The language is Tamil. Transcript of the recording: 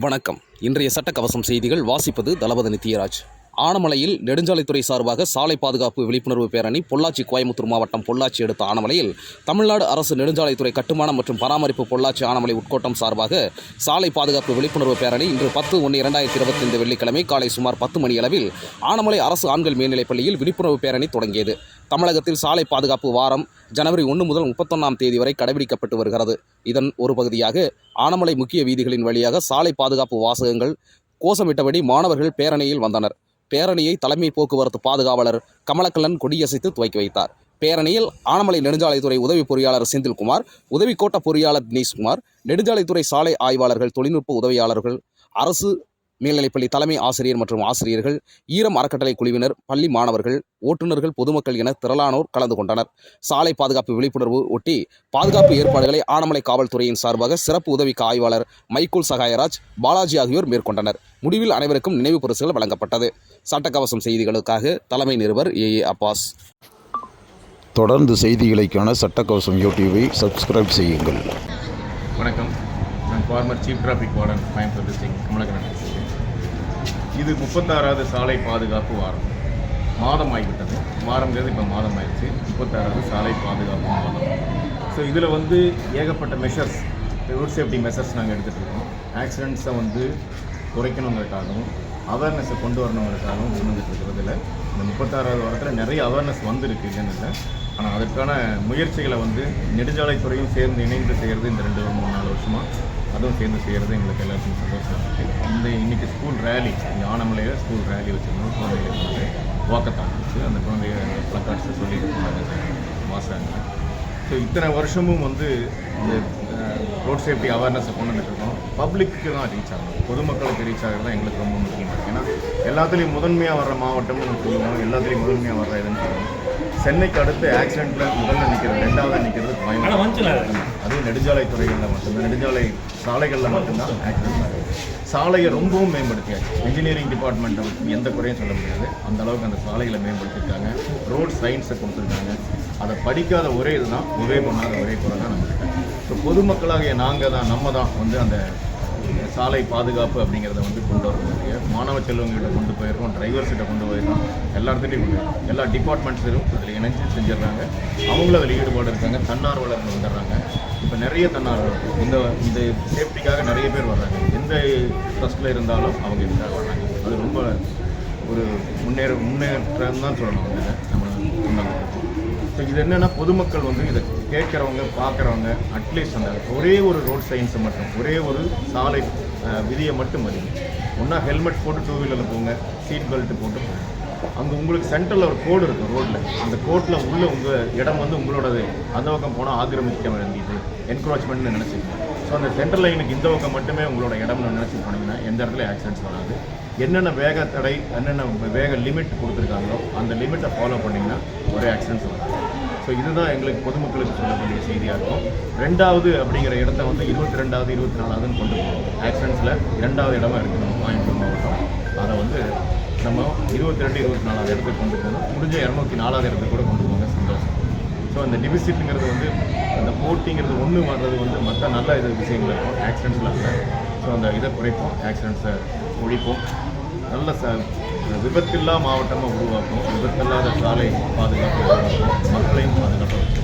வணக்கம். இன்றைய சட்ட கவசம் செய்திகள் வாசிப்பது தளபதி நித்யராஜ். ஆனமலையில் நெடுஞ்சாலைத்துறை சார்பாக சாலை பாதுகாப்பு விழிப்புணர்வு பேரணி பொள்ளாச்சி கோயமுத்தூர் மாவட்டம் பொள்ளாச்சி அடுத்த ஆனமலையில் தமிழ்நாடு அரசு நெடுஞ்சாலைத்துறை கட்டுமானம் மற்றும் பராமரிப்பு பொள்ளாச்சி ஆனமலை உட்கோட்டம் சார்பாக சாலை பாதுகாப்பு விழிப்புணர்வு பேரணி இன்று பத்து ஒன்று இரண்டாயிரத்தி இருபத்தி ஐந்து வெள்ளிக்கிழமை காலை சுமார் பத்து மணி அளவில் ஆனமலை அரசு ஆண்கள் மேல்நிலைப் பள்ளியில் விழிப்புணர்வு பேரணி தொடங்கியது. தமிழகத்தில் சாலை பாதுகாப்பு வாரம் ஜனவரி ஒன்று முதல் முப்பத்தொன்னாம் தேதி வரை கடைபிடிக்கப்பட்டு வருகிறது. இதன் ஒரு பகுதியாக ஆனமலை முக்கிய வீதிகளின் வழியாக சாலை பாதுகாப்பு வாசகங்கள் கோஷமிட்டபடி மாணவர்கள் பேரணியில் வந்தனர். பேரணியை தலைமை போக்குவரத்து பாதுகாவலர் கமலக்கல்லன் கொடியசைத்து துவக்கி வைத்தார். பேரணியில் ஆனமலை நெடுஞ்சாலைத்துறை உதவி பொறியாளர் செந்தில்குமார் உதவி கோட்ட பொறியாளர் தினேஷ்குமார் நெடுஞ்சாலைத்துறை சாலை ஆய்வாளர்கள் தொழில்நுட்ப உதவியாளர்கள் அரசு மேல்நிலைப்பள்ளி தலைமை ஆசிரியர் மற்றும் ஆசிரியர்கள் ஈரம் அறக்கட்டளை குழுவினர் பள்ளி மாணவர்கள் ஓட்டுநர்கள் பொதுமக்கள் என திரளானோர் கலந்து கொண்டனர். சாலை பாதுகாப்பு விழிப்புணர்வு ஒட்டி பாதுகாப்பு ஏற்பாடுகளை ஆனமலை காவல்துறையின் சார்பாக சிறப்பு உதவி ஆய்வாளர் மைக்கேல் சகாயராஜ் பாலாஜி ஆகியோர் மேற்கொண்டனர். முடிவில் அனைவருக்கும் நினைவு பரிசுகள் வழங்கப்பட்டது. சட்டக்கவசம் செய்திகளுக்காக தலைமை நிருபர் ஏ. ஏ. அப்பாஸ். தொடர்ந்து செய்திகளை காண சட்டக்கவசம் யூடியூபை சப்ஸ்கிரைப் செய்யுங்கள். வணக்கம். நான் former chief traffic warden Coimbatore district பேசுகிறேன் இது முப்பத்தாறாவது சாலை பாதுகாப்பு வாரம். மாதம் ஆகிவிட்டது வாரங்கிறது இப்போ மாதம் ஆயிடுச்சு முப்பத்தாறாவது சாலை பாதுகாப்பு மாதம். ஸோ இதில் வந்து ஏகப்பட்ட மெஷர்ஸ் ரோட் சேஃப்டி மெஷர்ஸ் நாங்கள் எடுத்துகிட்டு இருக்கோம் ஆக்சிடெண்ட்ஸை வந்து குறைக்கணுங்கிறதுக்காகவும் அவேர்னஸை கொண்டு வரணுங்கிறதுக்காகவும் இருந்துகிட்டு இருக்கிறதுல இந்த முப்பத்தாறாவது வாரத்தில் நிறைய அவேர்னஸ் வந்திருக்கு இல்லைன்னு இல்லை. ஆனால் அதற்கான முயற்சிகளை வந்து நெடுஞ்சாலைத்துறையும் சேர்ந்து இணைந்து செய்கிறது இந்த ரெண்டு மூணு நாலு வருஷமாக அதுவும் சேர்ந்து செய்கிறது எங்களுக்கு எல்லாருக்கும் சந்தோஷமாக இருக்குது இந்த இன்றைக்கி ஸ்கூல் ரேலி இங்கே ஆனமலையில் ஸ்கூல் ரேலி வச்சுருந்தோம். குழந்தைகளுக்கு வந்து வாக்கத்தான் வச்சு அந்த குழந்தைய ப்ளக்கார்ட்ஸை சொல்லிட்டு இருந்தாங்க வாசுறாங்க ஸோ இத்தனை வருஷமும் வந்து இந்த ரோட் சேஃப்டி அவேர்னஸை கொண்டு வந்துட்டுருக்கோம் பப்ளிக்கு தான் ரீச் ஆகணும். பொதுமக்களுக்கு ரீச் ஆகிறது தான் எங்களுக்கு ரொம்ப முக்கியமாக ஏன்னா எல்லாத்துலேயும் முதன்மையாக வர்ற மாவட்டம்னு சொல்லுவோம். எல்லாத்துலேயும் முதன்மையாக வர்ற இதுன்னு சொல்லுவோம். சென்னைக்கு அடுத்து ஆக்சிடெண்ட்டில் முதல்ல நிற்கிறது ரெண்டாவது நிற்கிறது கோயம்புத்தூர் அதுவும் நெடுஞ்சாலைத்துறைகளில் மட்டும்தான். நெடுஞ்சாலை சாலைகளில் மட்டும்தான் ஆக்சிடென்ட் ஆகுது சாலையை ரொம்பவும் மேம்படுத்தியாச்சு. இன்ஜினியரிங் டிபார்ட்மெண்ட்டை பற்றி எந்த குறையும் சொல்ல முடியாது. அந்த அளவுக்கு அந்த சாலைகளை மேம்படுத்தியிருக்காங்க. ரோட் சயின்ஸை கொடுத்துருக்காங்க. அதை படிக்காத ஒரே இதுதான் ஒரே பண்ணாத ஒரே குறை தான் நம்மகிட்ட. ஸோ பொதுமக்களாகிய நாங்கள் தான் நம்ம தான் வந்து அந்த சாலை பாதுகாப்பு அப்படிங்கிறத வந்து கொண்டு வர மாணவ செல்வங்ககிட்ட கொண்டு போயிருக்கோம் டிரைவர்ஸ்கிட்ட கொண்டு போயிருக்கோம் எல்லாத்துட்டையும் கொண்டு போயிருக்கோம் எல்லா டிபார்ட்மெண்ட்ஸும் அதில் இணைஞ்சு செஞ்சிடுறாங்க. அவங்களும் அதில் ஈடுபாடு இருக்காங்க. தன்னார்வலர்கள் வந்துடுறாங்க. இப்போ நிறைய தன்னார்வலர்கள் இந்த இந்த சேஃப்டிக்காக நிறைய பேர் வர்றாங்க. எந்த ட்ரஸ்ட்டில் இருந்தாலும் அவங்க இதுக்காக வர்றாங்க. அது ரொம்ப ஒரு முன்னேற முன்னேற்றம் தான் சொல்லணும். நம்ம கொண்டாந்து ஸோ இது என்னென்னா பொதுமக்கள் வந்து இதை கேட்குறவங்க பார்க்குறவங்க அட்லீஸ்ட் அந்த ஒரே ஒரு ரோட் சயின்ஸை மட்டும் ஒரே ஒரு சாலை விதியை மட்டும் மதிங்க ஒன்றா ஹெல்மெட் போட்டு டூ வீலரில் போங்க சீட் பெல்ட் போட்டு போங்க. அங்கே உங்களுக்கு சென்டரில் ஒரு கோடு இருக்கும் ரோட்டில் அந்த கோட்டில் உள்ள உங்கள் இடம் வந்து உங்களோடது. அந்த பக்கம் போனால் ஆக்கிரமிக்க வேண்டியது. என்க்ரோச்மெண்ட்னு நினச்சிக்கணும் ஸோ அந்த சென்டர் லைனுக்கு இந்த பக்கம் மட்டுமே உங்களோட இடம்னு நினச்சி போனீங்கன்னா எந்த இடத்துல ஆக்சிடென்ட்ஸ் வராது. என்னென்ன வேக தடை என்னென்ன வேக லிமிட் கொடுத்துருக்காங்களோ அந்த லிமிட்டை ஃபாலோ பண்ணிங்கன்னா ஒரே ஆக்சிடென்ட்ஸ் வராது. ஸோ இதுதான் எங்களுக்கு பொதுமக்களுக்கு சொல்லக்கூடிய செய்தியாக இருக்கும் ரெண்டாவது அப்படிங்கிற இடத்த வந்து இருபத்தி ரெண்டாவது இருபத்தி நாலாவதுன்னு கொண்டு போகிறோம் ஆக்சிடென்ட்ஸில் இரண்டாவது இடமா இருக்குது நம்ம கோயம்புத்தூர் மாவட்டம். அதை வந்து நம்ம இருபத்தி ரெண்டு இருபத்தி நாலாவது இடத்துக்கு கொண்டு போகணும். முடிஞ்ச இரநூத்தி நாலாவது இடத்துக்கு கூட கொண்டு போங்க. சந்தோஷம். ஸோ அந்த டிபிசிட்டுங்கிறது வந்து அந்த போட்டிங்கிறது ஒன்று வர்றது வந்து மற்ற நல்ல இது விஷயங்கள் இருக்கும். ஆக்சிடென்ட்ஸில் ஸோ அந்த இதை குறைப்போம். ஆக்சிடென்ட்ஸை ஒழிப்போம். நல்ல ச விபத்தில்லா மாவட்டமாக உருவாக்கும் விபத்தில்லாத சாலை பாதுகாப்பு மக்களையும் பாதுகாக்கும்